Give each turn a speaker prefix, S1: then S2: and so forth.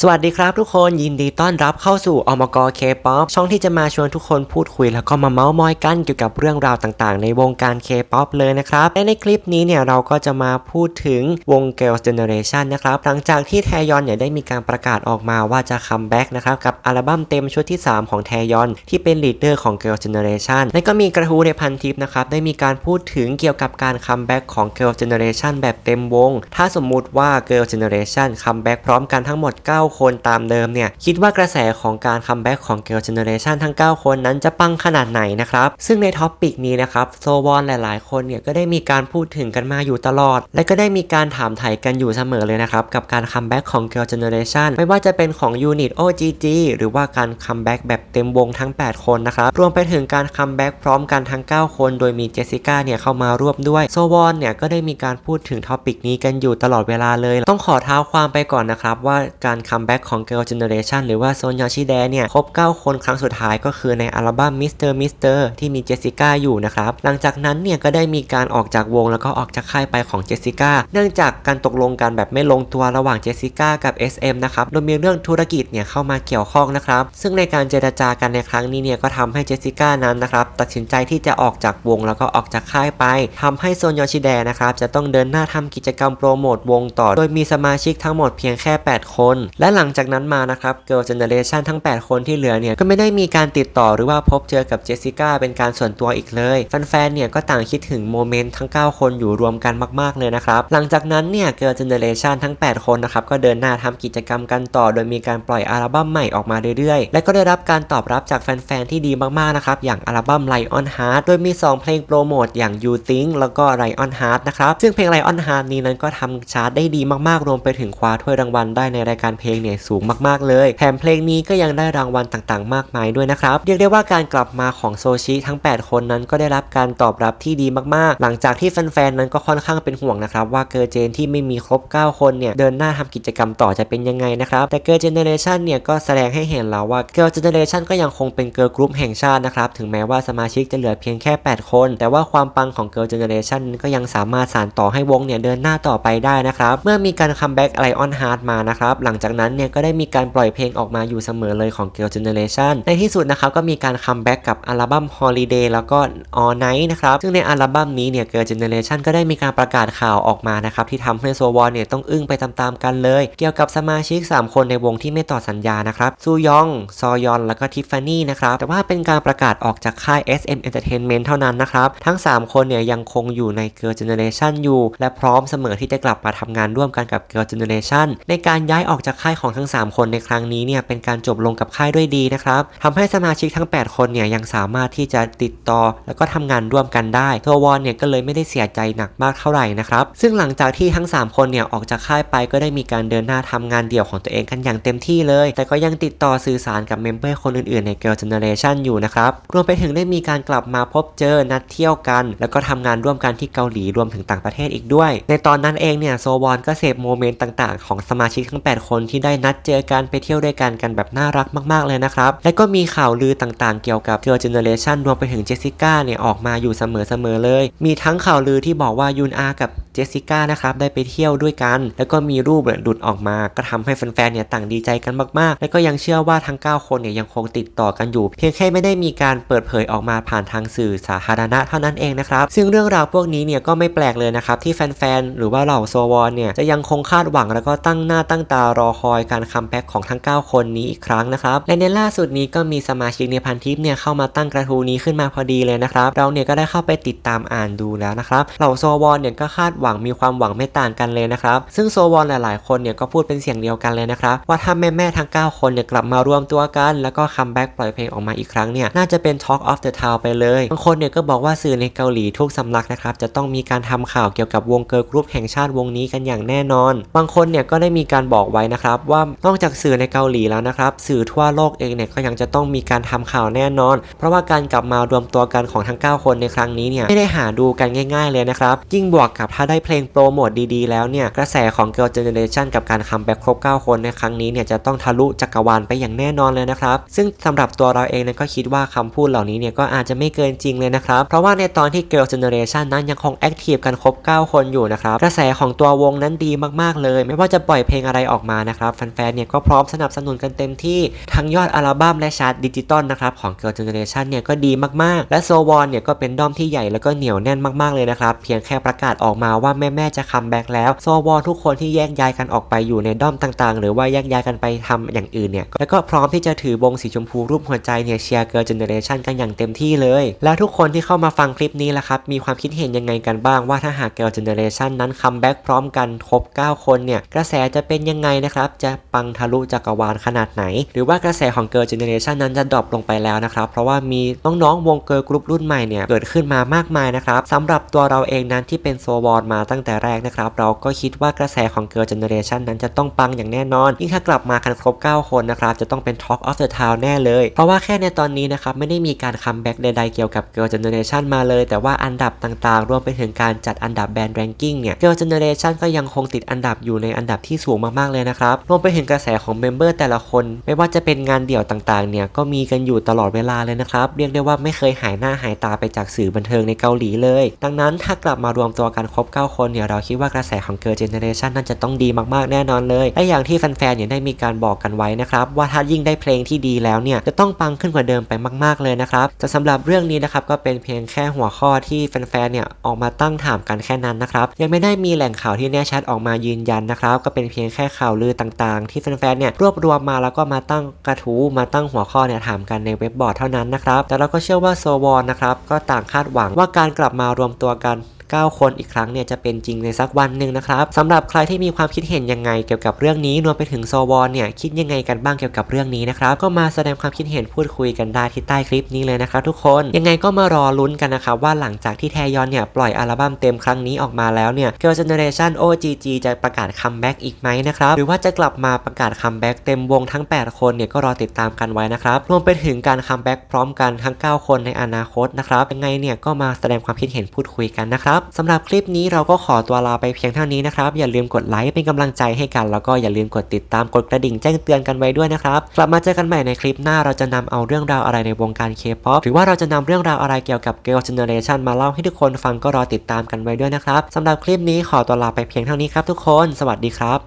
S1: สวัสดีครับทุกคนยินดีต้อนรับเข้าสู่อมกเคป๊อปช่องที่จะมาชวนทุกคนพูดคุย แล้วก็มาเมาส์มอยกันเกี่ยวกับเรื่องราวต่างๆ ในวงการเคป๊อปเลยนะครับและในคลิปนี้เนี่ยเราก็จะมาพูดถึงวง Girls Generation นะครับหลังจากที่แทยอนเนี่ยได้มีการประกาศออกมาว่าจะคัมแบ็กนะครับกับอัลบั้มเต็มชุดที่ 3 ของแทยอน ที่เป็นลีดเดอร์ของ Girls Generation และก็มีกระทู้ในพันทิปนะครับได้มีการพูดถึงเกี่ยวกับการคัมแบ็กของ Girls Generation แบบเต็มวง ถ้าสมมุติว่า Girls Generation คัมแบ็กพร้อมกันทั้งหมด 9 9 คนตามเดิมเนี่ยคิดว่ากระแสของการคัมแบ็กของ Girls Generation ทั้ง 9 คนนั้นจะปังขนาดไหนนะครับซึ่งในท็อปปิกนี้นะครับโซวอนหลายๆ คนเนี่ยก็ได้มีการพูดถึงกันมาอยู่ตลอด และก็ได้มีการถามไถ่กันอยู่เสมอเลยนะครับกับการคัมแบ็กของ Girls Generation ไม่ว่าจะเป็นของ Unit OGG หรือว่าการคัมแบ็กแบบเต็มวงทั้ง 8 คนนะครับรวมไปถึงการคัมแบ็กพร้อมกันทั้ง 9 คน โดยมีเจสสิก้าเนี่ยเข้ามาร่วมด้วยโซวอนเนี่ยก็ได้มีการพูดถึงท็อปิกนี้กันอยู่ตลอดเวลาเลย ต้องขอเท้าความไปก่อนนะครับว่าการคัมแบ็กของ Girl Generation หรือว่าโซนยาชิแดเนี่ยครบ 9 คนครั้งสุดท้ายก็คือในอัลบั้ม Mr. Mister ที่มีเจสสิก้าอยู่นะครับ หลังจากนั้นเนี่ยก็ได้มีการออกจากวงแล้วก็ออกจากค่ายไปของเจสสิก้าเนื่องจากการตกลงกันแบบไม่ลงตัวระหว่างเจสสิก้ากับ SM นะครับโดยมีเรื่องธุรกิจเนี่ยเข้ามาเกี่ยวข้องนะครับ ซึ่งในการเจรจากันในครั้งนี้เนี่ยก็ทำให้เจสสิก้านั้นนะครับตัดสินใจที่จะออกจากวงแล้วก็ออกจากค่ายไปทำให้โซนยอชิแดนะครับจะต้องเดินหน้าทำกิจกรรมโปรโมทวงต่อ โดยมีสมาชิกทั้งหมดเพียงแค่ 8 คนและหลังจากนั้นมานะครับ Girl Generation ทั้ง 8 คนที่เหลือเนี่ยก็ไม่ได้มีการติดต่อหรือว่าพบเจอกับเจสสิก้าเป็นการส่วนตัวอีกเลยแฟนๆเนี่ยก็ต่างคิดถึงโมเมนต์ทั้ง 9 คนอยู่รวมกันมากๆเลยนะครับหลังจากนั้นเนี่ย Girl Generation ทั้ง 8 คนนะครับก็เดินหน้าทำกิจกรรมกันต่อ โดยมีการปล่อยอัลบั้มใหม่ออกมาเรื่อยๆ และก็ได้รับการตอบรับจากแฟนๆที่ดีมากๆนะครับอย่างอัลบั้ม Lion Heart โดยมี 2 เพลงโปรโมทอย่าง You Think แล้วก็ Lion Heart นะครับซึ่งเพลง Lion Heart นี้นั้นก็ทำชาร์ตได้ดีมากๆรวมไปถึงคว้าถ้วยรางวัลได้ในรายการเพลงเนี่ยสูงมากๆเลยแถมเพลงนี้ก็ยังได้รางวัลต่างๆ มากมายด้วยนะครับเรียกได้ว่าการกลับมาของโซชิทั้ง 8 คนนั้นก็ได้รับการตอบรับที่ดีมากๆ หลังจากที่แฟนๆนั้นก็ค่อนข้างเป็นห่วงนะครับว่าเกอร์เจนที่ไม่มีครบ 9 คนเนี่ยเดินหน้าทำกิจกรรมต่อจะเป็นยังไงนะครับแต่เกอร์เจเนเรชันเนี่ยก็แสดงให้เห็นแล้วว่าเกอร์เจเนเรชันก็ยังคงเป็นเกิร์ลกรุ๊ปแห่งชาตินะครับถึงแม้ว่าสมาชิกจะเหลือเพียงแค่ 8 คน แต่ว่าความปังของเกิร์ลเจเนเรชันก็ยังสามารถสานต่อให้วงเนี่ยเดินหน้าต่อไปได้นะครับเมื่อมีการคัมแบ็กไลออนฮาร์ดมานะครับหลังจากนั้นเนี่ยก็ได้มีการปล่อยเพลงออกมาอยู่เสมอเลยของ Girl Generation ในที่สุดนะครับก็มีการคัมแบ็กกับอัลบั้ม Holiday แล้วก็ All Night นะครับซึ่งในอัลบั้มนี้เนี่ย Girl Generation ก็ได้มีการประกาศข่าวออกมานะครับที่ทำให้โซวอนเนี่ยต้องอึ้งไปตามๆกันเลย เกี่ยวกับสมาชิก 3 คนในวงที่ไม่ต่อสัญญานะครับซูยอง ซอยอน แล้วก็ทิฟฟานี่นะครับแต่ว่าเป็นการประกาศออกจากค่าย SM Entertainment เท่านั้นนะครับทั้ง 3 คนเนี่ยยังคงอยู่ใน Girl Generation อยู่ และพร้อมเสมอที่จะกลับมาทำงานร่วมกันกับ Girl Generation ในการย้ายออกจากค่ายของทั้ง 3 คนในครั้งนี้เนี่ยเป็นการจบลงกับค่ายด้วยดีนะครับทำให้สมาชิกทั้ง 8 คนเนี่ยยังสามารถที่จะติดต่อ แล้วก็ทำงานร่วมกันได้ตัววอนเนี่ยก็เลยไม่ได้เสียใจหนักมากเท่าไหร่นะครับซึ่งหลังจากที่ทั้ง 3 คนเนี่ยออกจากค่ายไปก็ได้มีการเดินหน้าทำงานเดี่ยวของตัวเองกันอย่างเต็มที่เลย แต่ก็ยังติดต่อสื่อสารกับเมมเบอร์คนอื่นๆใน Girl Generation อยู่นะครับรวมไปถึงได้มีการกลับมาพบเจอนัดเที่ยวกัน แล้วก็ทำงานร่วมกันที่เกาหลีรวมถึงต่างประเทศอีกด้วย ในตอนนั้นเองเนี่ยโซวอนก็เสพโมเมนต์ต่างๆ ของสมาชิกทั้ง 8 คนที่ได้นัดเจอกันไปเที่ยวด้วยกันกันแบบน่ารักมากๆเลยนะครับ และก็มีข่าวลือต่างๆ เกี่ยวกับ Girl Generation รวมไปถึงเจสสิก้าเนี่ยออกมาอยู่เสมอๆเลย มีทั้งข่าวลือที่บอกว่ายุนอากับเจสสิก้านะครับได้ไปเที่ยวด้วยกัน แล้วก็มีรูปหลุดออกมา ก็ทำให้แฟนๆเนี่ยต่างดีใจกันมากๆ และก็ยังเชื่อว่าทั้ง 9 คนเนี่ยยังคงติดต่อกันอยู่ เพียงแค่ไม่ได้มีการเปิดเผยออกมาผ่านทางสื่อสาธารณะเท่านั้นเองนะครับ ซึ่งเรื่องราวพวกนี้เนี่ยก็ไม่แปลกเลยนะครับที่แฟนๆหรือว่าเหล่าโซวอนเนี่ยจะยังคงคาดหวังแล้วก็ตั้งหน้าตั้งตารอคอย การคัมแบ็กของทั้ง 9 คนนี้อีกครั้งนะครับและในล่าสุดนี้ก็มีสมาชิกในพันทิปเนี่ยเข้ามาตั้งกระทู้นี้ขึ้นมาพอดีเลยนะครับเราเนี่ยก็ได้เข้าไปติดตามอ่านดูแล้วนะครับเหล่าโซวอนเนี่ยก็คาดหวังมีความหวังไม่ต่างกันเลยนะครับซึ่งโซวอนหลาย ๆ คนเนี่ยก็พูดเป็นเสียงเดียวกันเลยนะครับว่าถ้าแม่ๆทั้ง 9 คนเนี่ยกลับมารวมตัวกัน แล้วก็คัมแบ็กปล่อยเพลงออกมาอีกครั้งเนี่ยน่าจะเป็น Talk of the Town ไปเลยบางคนเนี่ยก็บอกว่าสื่อในเกาหลีทุกสำนักนะครับจะต้องมีการทำข่าวเกี่ยวกับวงเกิร์ลกรุ๊ปแห่งชาติวงนี้กันอย่างแน่นอน บางคนเนี่ยก็ได้มีการบอกไว้นะครับว่านอกจากสื่อในเกาหลีแล้วนะครับสื่อทั่วโลกเองเนี่ยก็ยังจะต้องมีการทำข่าวแน่นอน เพราะว่าการกลับมารวมตัวกันของทั้ง 9 คนในครั้งนี้เนี่ยไม่ได้หาดูกันง่ายๆเลยนะครับยิ่งบวกกับถ้าได้เพลงโปรโมทดีๆแล้วเนี่ยกระแสของ Girl Generation กับการคัมแบ็กครบ 9 คนในครั้งนี้เนี่ยจะต้องทะลุจักรวาลไปอย่างแน่นอนเลยนะครับซึ่งสำหรับตัวเราเองเนั้นก็คิดว่าคำพูดเหล่านี้เนี่ยก็อาจจะไม่เกินจริงเลยนะครับเพราะว่าในตอนที่ Girl Generation นั้นยังคงแอคทีฟกันครบ 9 คนอยู่นะครับกระแสของตัววงนั้นดีมากๆเลย ไม่ว่าจะปล่อยเพลงอะไรออกมานะครับนะครับแฟนๆเนี่ยก็พร้อมสนับสนุนกันเต็มที่ทั้งยอดอัลบั้มและชาร์ตดิจิตอลนะครับของ Girl Generation เนี่ยก็ดีมากๆ และโซวอนเนี่ยก็เป็นด้อมที่ใหญ่แล้วก็เหนียวแน่นมากๆเลยนะครับเพียงแค่ประกาศออกมาว่าแม่ๆจะคัมแบ็กแล้วโซวอนทุกคนที่แยกย้ายกันออกไปอยู่ในด้อมต่างๆ หรือว่าแยกย้ายกันไปทำอย่างอื่นเนี่ยแล้วก็พร้อมที่จะถือบงสีชมพูรูปหัวใจเนี่ยเชียร์ Girl Generation กันอย่างเต็มที่เลย แล้วทุกคนที่เข้ามาฟังคลิปนี้ละครับมีความคิดเห็นยังไงกันบ้างว่าถ้าหาก Girl Generation นั้นคัมแบ็กพร้อมกันครบ 9 คนเนี่ยกระแสจะเป็นยังไงนะครับจะปังทะลุจักรวาลขนาดไหน หรือว่ากระแสของ Girl Generation นั้นจะดรอปลงไปแล้วนะครับเพราะว่ามีน้องๆวงเกิร์ลกรุ๊ปรุ่นใหม่เนี่ยเกิดขึ้นมามากมายนะครับสำหรับตัวเราเองนั้นที่เป็นโซวอนมาตั้งแต่แรกนะครับเราก็คิดว่ากระแสของ Girl Generation นั้นจะต้องปังอย่างแน่นอนยิ่งถ้ากลับมากันครบ 9 คนนะครับจะต้องเป็น Talk of the Town แน่เลย เพราะว่าแค่ในตอนนี้นะครับไม่ได้มีการคัมแบ็กใดๆเกี่ยวกับ Girl Generation มาเลย แต่ว่าอันดับต่างๆ รวมไปถึงการจัดอันดับแบรนด์แรงกิ้งเนี่ย Girl Generation ก็ยังคงติดอันดับอยู่ในอันดับที่สูงมากๆเลยนะครับรวมไปถึงกระแสของเมมเบอร์แต่ละคน ไม่ว่าจะเป็นงานเดี่ยวต่างๆ เนี่ยก็มีกันอยู่ตลอดเวลาเลยนะครับ เรียกได้ว่าไม่เคยหายหน้าหายตาไปจากสื่อบันเทิงในเกาหลีเลย ดังนั้นถ้ากลับมารวมตัวกันครบ 9 คนเนี่ยเราคิดว่ากระแสของ Girl Generation นั่นจะต้องดีมากๆแน่นอนเลย และอย่างที่แฟนๆ เนี่ยได้มีการบอกกันไว้นะครับว่าถ้ายิ่งได้เพลงที่ดีแล้วเนี่ยจะต้องปังขึ้นกว่าเดิมไปมากๆเลยนะครับแต่สำหรับเรื่องนี้นะครับก็เป็นเพียงแค่หัวข้อที่แฟนๆ เนี่ยออกมาตั้งถามกันแค่นั้นนะครับยังไม่ได้มีแหล่งข่าวที่แน่ชัดออกมายืนยันนะครับก็เป็นเพียงแค่ข่าวลือต่ต่างๆ ที่แฟนๆเนี่ยรวบรวมมาแล้วก็มาตั้งกระทู้มาตั้งหัวข้อเนี่ยถามกันในเว็บบอร์ดเท่านั้นนะครับแต่เราก็เชื่อว่าโซวอนนะครับก็ต่างคาดหวังว่าการกลับมารวมตัวกัน 9 คนอีกครั้งเนี่ยจะเป็นจริงในสักวันหนึ่งนะครับสำหรับใครที่มีความคิดเห็นยังไงเกี่ยวกับเรื่องนี้รวมไปถึงโซวอนเนี่ยคิดยังไงกันบ้างเกี่ยวกับเรื่องนี้นะครับก็มาแสดงความคิดเห็นพูดคุยกันได้ที่ใต้คลิปนี้เลยนะครับทุกคนยังไงก็มารอลุ้นกันนะครับว่าหลังจากที่แทยอนเนี่ยปล่อยอัลบั้มเต็มครั้งนี้ออกมาแล้วเนี่ย Girl Generation OGG จะประกาศคัมแบ็กอีกไหมนะครับหรือว่าจะกลับมาประกาศคัมแบ็กเต็มวงทั้ง 8 คนเนี่ยก็รอติดตามกันไว้นะครับรวมไปถึงการคัมแบ็กพร้อมกันทั้ง 9 คนในอนาคตนะครับยังไงเนี่ยก็มาแสดงความคิดเห็นพูดคุยกันนะครับสำหรับคลิปนี้เราก็ขอตัวลาไปเพียงเท่านี้นะครับ อย่าลืมกดไลค์เป็นกำลังใจให้กัน แล้วก็อย่าลืมกดติดตามกดกระดิ่งแจ้งเตือนกันไว้ด้วยนะครับ กลับมาเจอกันใหม่ในคลิปหน้าเราจะนำเอาเรื่องราวอะไรในวงการเคป๊อปหรือว่าเราจะนำเรื่องราวอะไรเกี่ยวกับ Girl Generation มาเล่าให้ทุกคนฟังก็รอติดตามกันไว้ด้วยนะครับสำหรับคลิปนี้ขอตัวลาไปเพียงเท่านี้ครับทุกคน สวัสดีครับ